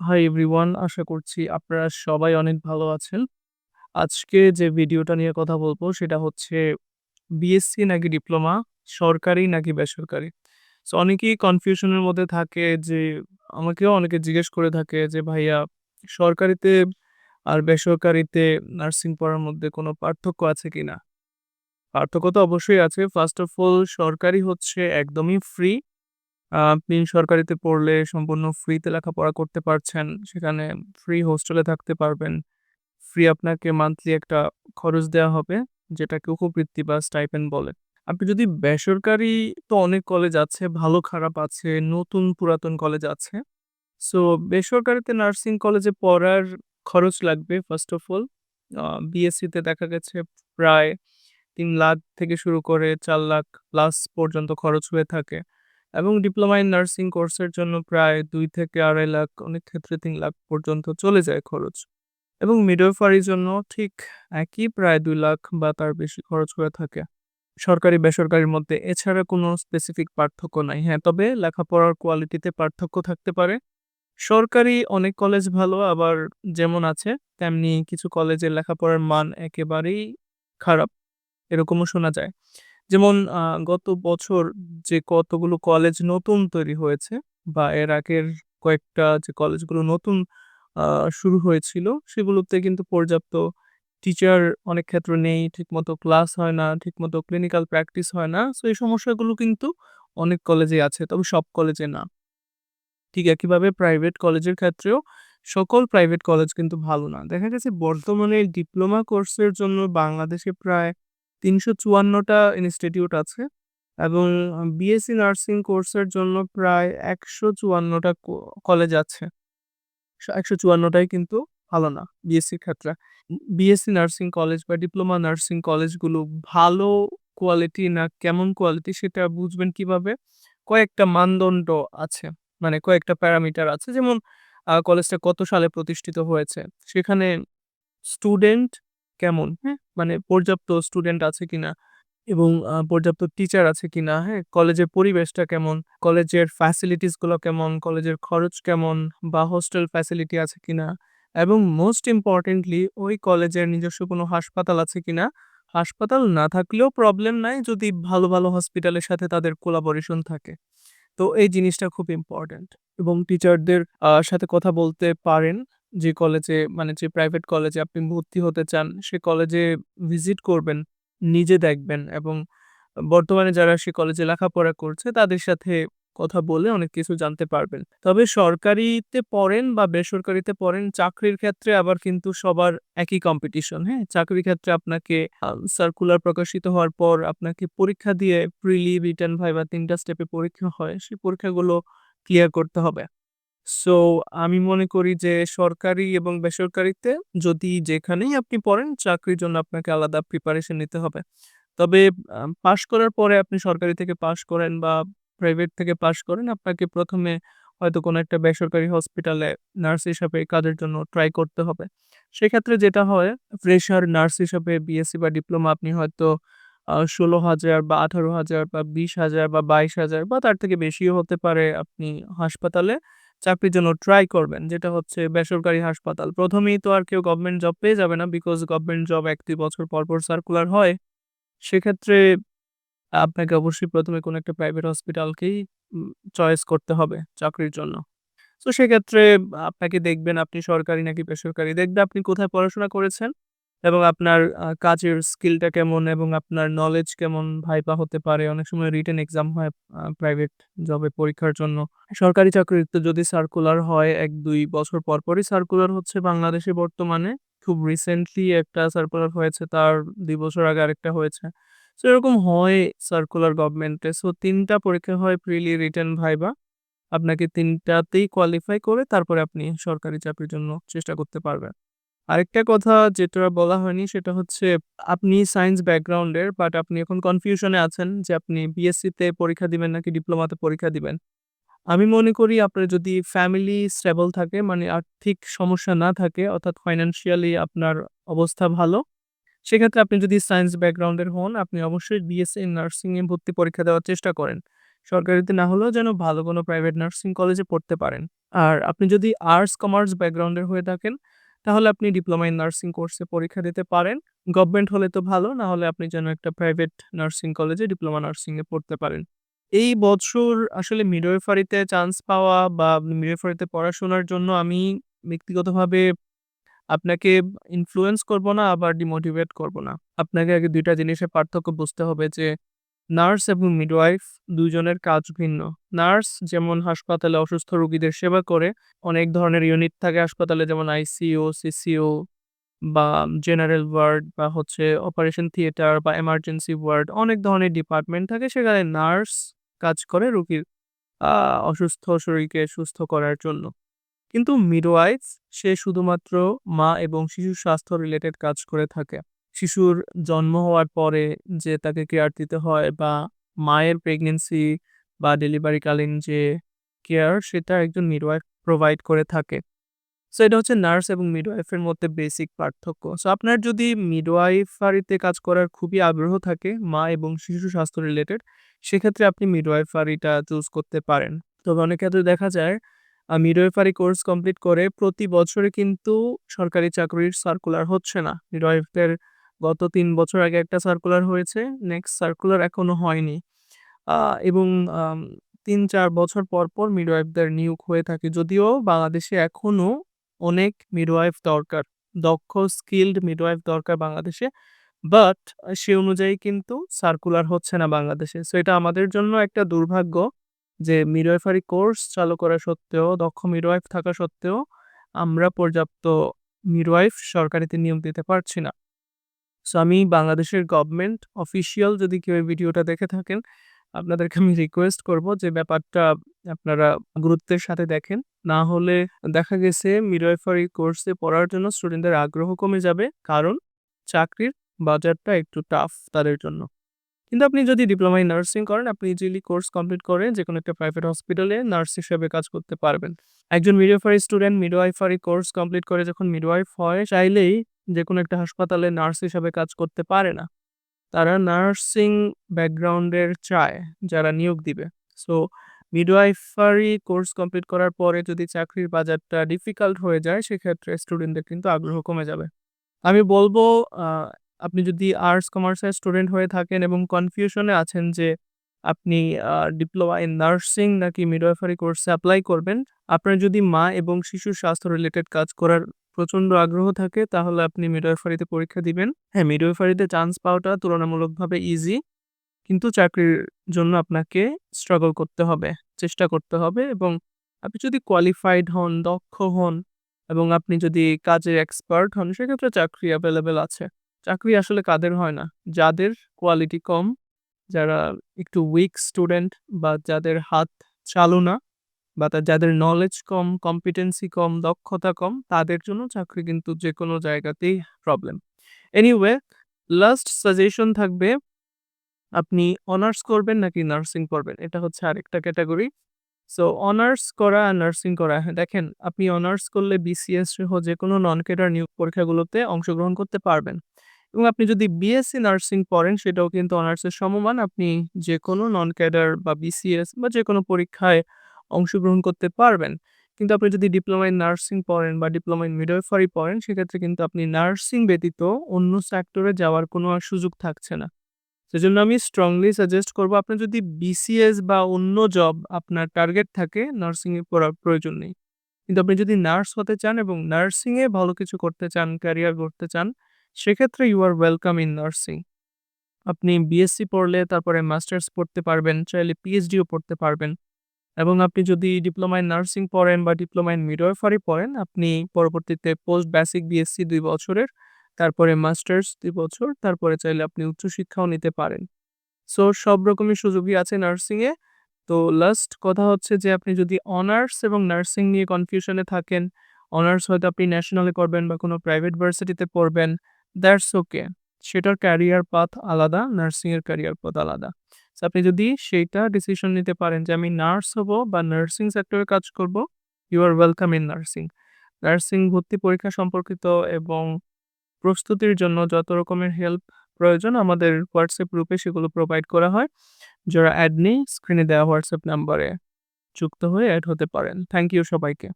Hi everyone আশা করছি আপনারা সবাই অনেক ভালো আছেন। আজকে যে ভিডিওটা নিয়ে কথা বলব সেটা হচ্ছে বিএসসি নাকি ডিপ্লোমা, সরকারি নাকি বেসরকারি? সো অনেকেই কনফিউশনের মধ্যে থাকে যে আমাকেও অনেকে জিজ্ঞেস করে থাকে যে ভাইয়া সরকারিতে আর বেসরকারিতে নার্সিং পড়ার মধ্যে কোনো পার্থক্য আছে কিনা? পার্থক্য তো অবশ্যই আছে। ফার্স্ট অফ অল সরকারি হচ্ছে একদমই ফ্রি। আপনি সরকারিতে পড়লে সম্পূর্ণ ফ্রিতে লেখাপড়া করতে পারছেন। সেখানে ফ্রি হোস্টেলে থাকতে পারবেন। ফ্রি আপনাকে মান্থলি একটা খরচ দেয়া হবে, যেটাকে উপবৃত্তি বা স্টাইপেন্ড বলে। আপনি যদি বেসরকারি তো অনেক কলেজ আছে, ভালো খারাপ আছে, নতুন পুরাতন কলেজ আছে। সো বেসরকারিতে নার্সিং কলেজে পড়ার খরচ লাগবে ফার্স্ট অফ অল। বিএসসিতে দেখা গেছে প্রায় ৩ লাখ থেকে শুরু করে ৪ লাখ প্লাস পর্যন্ত খরচ হয়ে থাকে। এবং ডিপ্লোমা ইন নার্সিং কোর্সের জন্য প্রায় দুই থেকে ২.৫ লাখ অনেক ক্ষেত্রে তিন লাখ পর্যন্ত চলে যায় খরচ। এবং মিডওয়াইফারির জন্য ঠিক একই প্রায় দুই লাখ বা তার বেশি খরচ হয়ে থাকে। সরকারি বেসরকারির মধ্যে এছাড়া কোনো স্পেসিফিক পার্থক্য নাই। হ্যাঁ, তবে লেখাপড়ার কোয়ালিটিতে পার্থক্য থাকতে পারে। সরকারি অনেক কলেজ ভালো আবার যেমন আছে তেমনি কিছু কলেজের লেখাপড়ার মান একেবারেই খারাপ। এরকমও শোনা যায়। যেমন গত বছর যে কতগুলো কলেজ নতুন তৈরি হয়েছে বা এর আগের কয়েকটা যে কলেজগুলো নতুন শুরু হয়েছিল সেগুলোতে কিন্তু পর্যাপ্ত টিচার অনেক ক্ষেত্রে নেই, ঠিকমতো ক্লাস হয় না, ঠিকমতো ক্লিনিক্যাল প্র্যাকটিস হয় না। সো এই সমস্যাগুলো কিন্তু অনেক কলেজেই আছে, তবে সব কলেজে না। ঠিক একইভাবে প্রাইভেট কলেজের ক্ষেত্রেও সকল প্রাইভেট কলেজ কিন্তু ভালো না। দেখা গেছে বর্তমানে ডিপ্লোমা কোর্সের জন্য বাংলাদেশে প্রায় ৩৫৪ টা ইনস্টিটিউট আছে এবং বিএসসি নার্সিং কোর্সের জন্য প্রায় একশো চুয়ান্নটা কলেজ আছে। একশো চুয়ান্নটাই কিন্তু ভালো না বিএসসির ক্ষেত্রে। বিএসসি নার্সিং কলেজ বা ডিপ্লোমা নার্সিং কলেজগুলো ভালো কোয়ালিটি না কেমন কোয়ালিটি সেটা বুঝবেন কীভাবে? কয়েকটা মানদণ্ড আছে। মানে কয়েকটা প্যারামিটার আছে। যেমন কলেজটা কত সালে প্রতিষ্ঠিত হয়েছে? সেখানে স্টুডেন্ট কেমন? হ্যাঁ? মানে পর্যাপ্ত স্টুডেন্ট আছে কিনা? এবং পর্যাপ্ত টিচার আছে কিনা? হ্যাঁ? কলেজের পরিবেশটা কেমন? কলেজের ফ্যাসিলিটিসগুলো কেমন? কলেজের খরচ কেমন? বা হোস্টেল ফ্যাসিলিটি আছে কিনা? এবং মোস্ট ইম্পর্টেন্টলি ওই কলেজের নিজস্ব কোনো হাসপাতাল আছে কিনা? হাসপাতাল না থাকলেও প্রবলেম নাই যদি ভালো, ভালো হসপিটালের সাথে তাদের কোলাবোরেশন থাকে। তো এই জিনিসটা খুব ইম্পোর্টেন্ট এবং টিচারদের সাথে কথা বলতে পারেন। যে কলেজে মানে যে প্রাইভেট কলেজে আপনি ভর্তি হতে চান সে কলেজে ভিজিট করবেন, নিজে দেখবেন এবং বর্তমানে যারা সে কলেজে লেখাপড়া করছে তাদের সাথে কথা বলে অনেক কিছু জানতে পারবেন। তবে সরকারিতে পড়েন বা বেসরকারিতে পড়েন চাকরির ক্ষেত্রে আবার কিন্তু সবার একই কম্পিটিশন, হ্যাঁ? চাকরির ক্ষেত্রে আপনাকে সার্কুলার প্রকাশিত হওয়ার পর আপনাকে পরীক্ষা দিয়ে প্রিলি, রিটেন, ভাইভা ৩ টা স্টেপে পরীক্ষা হয়। সেই পরীক্ষাগুলো ক্লিয়ার করতে হবে। সো আমি মনে করি যে সরকারি এবং বেসরকারিতে যদি যেখানেই আপনি পড়েন চাকরির জন্য আপনাকে আলাদা প্রিপারেশন নিতে হবে। তবে পাশ করার পরে আপনি সরকারি থেকে পাশ করেন বা প্রাইভেট থেকে পাশ করেন আপনাকে প্রথমে হয়তো কোনো একটা বেসরকারি হসপিটালে নার্স হিসাবে কাজের জন্য ট্রাই করতে হবে। সেক্ষেত্রে যেটা হয় ফ্রেশার নার্স হিসাবে বিএসসি বা ডিপ্লোমা আপনি হয়তো ষোলো হাজার বা ১৮,০০০ বা ২০,০০০ বা ২২,০০০ বা তার থেকে বেশিও হতে পারে আপনি হাসপাতালে চাকরির জন্য ট্রাই করবেন। যেটা হচ্ছে বেসরকারি হাসপাতাল। প্রথমেই তো আর কেউ গভর্নমেন্ট জব পেয়ে যাবে না। বিকজ গভর্নমেন্ট জব ১-২ বছর পর, পর সার্কুলার হয়। সেক্ষেত্রে আপনাকে অবশ্যই প্রথমে কোনো একটা প্রাইভেট হসপিটালকেই চয়েস করতে হবে চাকরির জন্য। তো সেক্ষেত্রে আপনাকে দেখবেন আপনি সরকারি নাকি বেসরকারি দেখবে আপনি কোথায় পড়াশোনা করেছেন এবং আপনার কাজের স্কিলটা কেমন এবং আপনার নলেজ কেমন ভাইভা হতে পারে। অনেক সময় রিটেন এক্সাম হয় প্রাইভেট জবে পরীক্ষার জন্য। সরকারি চাকরিতে যদি সার্কুলার হয় ১-২ বছর পর, পরই সার্কুলার হচ্ছে বাংলাদেশে বর্তমানে। খুব রিসেন্টলি একটা সার্কুলার হয়েছে তার ২ বছর আগে আরেকটা হয়েছে। সো এরকম হয় সার্কুলার গভর্নমেন্টে। সো ৩ টা পরীক্ষা হয় প্রিলি, রিটেন, ভাইভা। আপনাকে ৩ টাতেই কোয়ালিফাই করে তারপরে আপনি সরকারি চাকরির জন্য চেষ্টা করতে পারবেন। আরেকটা কথা যেটা বলা হয়নি সেটা হচ্ছে আপনি সায়েন্স ব্যাকগ্রাউন্ডের বাট আপনি এখন কনফিউশনে আছেন যে আপনি বিএসসিতে পরীক্ষা দিবেন নাকি ডিপ্লোমাতে পরীক্ষা দিবেন। আমি মনে করি আপনার যদি ফ্যামিলি স্টেবল থাকে মানে আর্থিক সমস্যা না থাকে অর্থাৎ ফাইন্যান্সিয়ালি আপনার অবস্থা ভালো। সেক্ষেত্রে আপনি যদি সায়েন্স ব্যাকগ্রাউন্ডের হন আপনি অবশ্যই বিএসসি নার্সিং এ ভর্তি পরীক্ষা দেওয়ার চেষ্টা করেন। সরকারিতে না হলেও যেন ভালো কোনো প্রাইভেট নার্সিং কলেজে পড়তে পারেন। আর আপনি যদি আর্টস, কমার্স ব্যাকগ্রাউন্ডের হয়ে থাকেন, তাহলে আপনি ডিপ্লোমা ইন নার্সিং কোর্সে পরীক্ষা দিতে পারেন। গভর্নমেন্ট হলে তো ভালো, না হলে আপনি যেন একটা প্রাইভেট নার্সিং কলেজে ডিপ্লোমা নার্সিং এ পড়তে পারেন। এই বছর আসলে মিডওয়াইফারিতে চান্স পাওয়া বা মিডওয়াইফারিতে পড়াশোনার জন্য আমি ব্যক্তিগতভাবে আপনাকে ইনফ্লুয়েন্স করব না, আবার ডিমোটিভেট করব না। আপনাকে আগে ২ টা জিনিসের পার্থক্য বুঝতে হবে যে নার্স এবং মিডওয়াইফ ২ জনের কাজ ভিন্ন। নার্স যেমন হাসপাতালে অসুস্থ রোগীদের সেবা করে, অনেক ধরনের ইউনিট থাকে হাসপাতালে যেমন আইসিইউ, সিসিও বা জেনারেল ওয়ার্ড বা হচ্ছে অপারেশন থিয়েটার বা এমার্জেন্সি ওয়ার্ড অনেক ধরনের ডিপার্টমেন্ট থাকে সেখানে নার্স কাজ করে রোগীর অসুস্থ শরীরকে সুস্থ করার জন্য। কিন্তু মিডওয়াইফ সে শুধুমাত্র মা এবং শিশু স্বাস্থ্য রিলেটেড কাজ করে থাকে। শিশুর জন্ম হওয়ার পরে যে তাকে কেয়ার দিতে হয় বা মায়ের প্রেগনেন্সি বা ডেলিভারিকালীন যে কেয়ার সেটা একজন মিডওয়াইফ প্রোভাইড করে থাকে। সো এটা হচ্ছে নার্স এবং মিডওয়াইফের মধ্যে বেসিক পার্থক্য। সো আপনার যদি মিডওয়াইফারিতে কাজ করার খুবই আগ্রহ থাকে মা এবং শিশু স্বাস্থ্য রিলেটেড, সেক্ষেত্রে আপনি মিডওয়াইফারিটা চুজ করতে পারেন। তবে অনেক ক্ষেত্রে দেখা যায় মিডওয়াইফারি কোর্স কমপ্লিট করে প্রতি বছরে কিন্তু সরকারি চাকরির সার্কুলার হচ্ছে না। মিডওয়াইফদের গত তিন বছর আগে একটা সার্কুলার হয়েছে। নেক্সট সার্কুলার এখনও হয়নি। এবং তিন ৩-৪ বছর পর, পর মিডওয়াইফদের নিয়োগ হয়ে থাকে। যদিও বাংলাদেশে এখনও অনেক মিডওয়াইফ দরকার। দক্ষ স্কিলড মিডওয়াইফ দরকার বাংলাদেশে। বাট সে অনুযায়ী কিন্তু সার্কুলার হচ্ছে না বাংলাদেশে। সো এটা আমাদের জন্য একটা দুর্ভাগ্য যে মিডওয়াইফারি কোর্স চালু করা সত্ত্বেও, দক্ষ মিডওয়াইফ থাকা সত্ত্বেও আমরা পর্যাপ্ত মিডওয়াইফ সরকারিতে নিয়োগ দিতে পারছি না। সো আমি বাংলাদেশের গভর্নমেন্ট অফিসিয়াল যদি কেউ এই ভিডিওটা দেখে থাকেন, আপনাদেরকে আমি রিকোয়েস্ট করব যে ব্যাপারটা আপনারা গুরুত্বের সাথে দেখেন। না হলে দেখা গেছে মিডওয়াইফারি কোর্সে পড়ার জন্য স্টুডেন্টদের আগ্রহ কমে যাবে। কারণ চাকরির বাজারটা একটু টাফ তাদের জন্য। কিন্তু আপনি যদি ডিপ্লোমা ইন নার্সিং করেন, আপনি ইজিলি কোর্স কমপ্লিট করে যে কোনো একটা প্রাইভেট হসপিটালে নার্স হিসেবে কাজ করতে পারবেন। একজন midwifery student midwifery course complete করে যখন মিডওয়াইফ হয়, চাইলেই যেকোনো একটা হাসপাতালে নার্স হিসাবে কাজ করতে পারে না। তারা নার্সিং ব্যাকগ্রাউন্ডের চায় যারা নিয়োগ দিবে। সো মিডওয়াইফারি কোর্স কমপ্লিট করার পরে যদি চাকরির বাজারটা ডিফিকাল্ট হয়ে যায়, সেক্ষেত্রে স্টুডেন্টদের কিন্তু আগ্রহ কমে যাবে। আমি বলব আপনি যদি আর্টস, কমার্সের স্টুডেন্ট হয়ে থাকেন এবং কনফিউশনে আছেন যে আপনি ডিপ্লোমা ইন নার্সিং নাকি মিডওয়াইফারি কোর্সে অ্যাপ্লাই করবেন। আপনার যদি মা এবং শিশুর স্বাস্থ্য রিলেটেড কাজ করার প্রচণ্ড আগ্রহ থাকে তাহলে আপনি মিডওয়াইফারিতে পরীক্ষা দিবেন। হ্যাঁ, মিডওয়াইফারিতে চান্স পাওয়াটা তুলনামূলকভাবে ইজি। কিন্তু চাকরির জন্য আপনাকে স্ট্রাগল করতে হবে, চেষ্টা করতে হবে এবং আপনি যদি কোয়ালিফাইড হন, দক্ষ হন এবং আপনি যদি কাজের এক্সপার্ট হন, সেক্ষেত্রে চাকরি অ্যাভেলেবেল আছে। চাকরি আসলে কাদের হয় না? যাদের কোয়ালিটি কম, যারা একটু উইক স্টুডেন্ট বা যাদের হাত চালু না বা যাদের নলেজ কম, কম্পিটেন্সি কম, দক্ষতা কম, তাদের জন্য চাকরি কিন্তু যে কোনো জায়গাতেই প্রবলেম। এনিওয়ে লাস্ট সাজেশন থাকবে আপনি অনার্স করবেন নাকি নার্সিং পড়বেন? এটা হচ্ছে আরেকটা ক্যাটাগরি সো অনার্স করা আর নার্সিং করা হ্যাঁ, দেখেন আপনি অনার্স করলে বিসিএস সহ যেকোনো নন ক্যাডার নিয়োগ পরীক্ষাগুলোতে অংশগ্রহণ করতে পারবেন। এবং আপনি যদি বিএসসি নার্সিং পড়েন সেটাও কিন্তু অনার্সের সমমান। আপনি যেকোনো নন ক্যাডার বা বিসিএস বা যে কোনো পরীক্ষায় অংশগ্রহণ করতে পারবেন। কিন্তু আপনি যদি ডিপ্লোমা ইন নার্সিং পড়েন বা ডিপ্লোমা ইন মিডওয়াইফারি পড়েন, সেক্ষেত্রে কিন্তু আপনি নার্সিং ব্যতীত অন্য সেক্টরে যাওয়ার কোনো আর সুযোগ থাকছে না। সেজন্য আমি স্ট্রংলি সাজেস্ট করব আপনার যদি বিসিএস বা অন্য জব আপনার টার্গেট থাকে, নার্সিংয়ে পড়ার প্রয়োজন নেই। কিন্তু আপনি যদি নার্স হতে চান এবং নার্সিংয়ে ভালো কিছু করতে চান, ক্যারিয়ার গড়তে চান, সেক্ষেত্রে you are welcome in nursing. আপনি বিএসসি পড়লে তারপরে মাস্টার্স পড়তে পারবেন, চাইলে পিএইচডিও পড়তে পারবেন। এবং আপনি যদি ডিপ্লোমা ইন নার্সিং পড়েন বা ডিপ্লোমা ইন মিডওয়াইফারি পড়েন, আপনি পরবর্তীতে পোস্ট বেসিক বিএসসি দুই বছরের, তারপরে মাস্টার্স দুই বছর, তারপরে চাইলে আপনি উচ্চশিক্ষাও নিতে পারেন। সো সব রকমের সুযোগই আছে নার্সিং এ। তো লাস্ট কথা হচ্ছে যে আপনি যদি অনার্স এবং নার্সিং নিয়ে কনফিউশনে থাকেন, অনার্স হয়তো আপনি ন্যাশনালে করবেন বা কোনো প্রাইভেট ভার্সিটিতে পড়বেন, দ্যাটস ওকে। সেটার ক্যারিয়ার পাথ আলাদা, নার্সিং এর ক্যারিয়ার পাথ আলাদা। আপনি যদি সেইটা ডিসিশন নিতে পারেন যে আমি নার্স হব বা নার্সিং সেক্টরে কাজ করব, you are welcome in nursing. Nursing ভর্তি পরীক্ষা সম্পর্কিত এবং প্রস্তুতির জন্য যত রকমের হেল্প প্রয়োজন আমাদের হোয়াটসঅ্যাপ গ্রুপে সেগুলো প্রোভাইড করা হয়। যারা অ্যাড নেই স্ক্রিনে দেওয়া হোয়াটসঅ্যাপ নাম্বারে যুক্ত হয়ে অ্যাড হতে পারেন থ্যাংক ইউ সবাইকে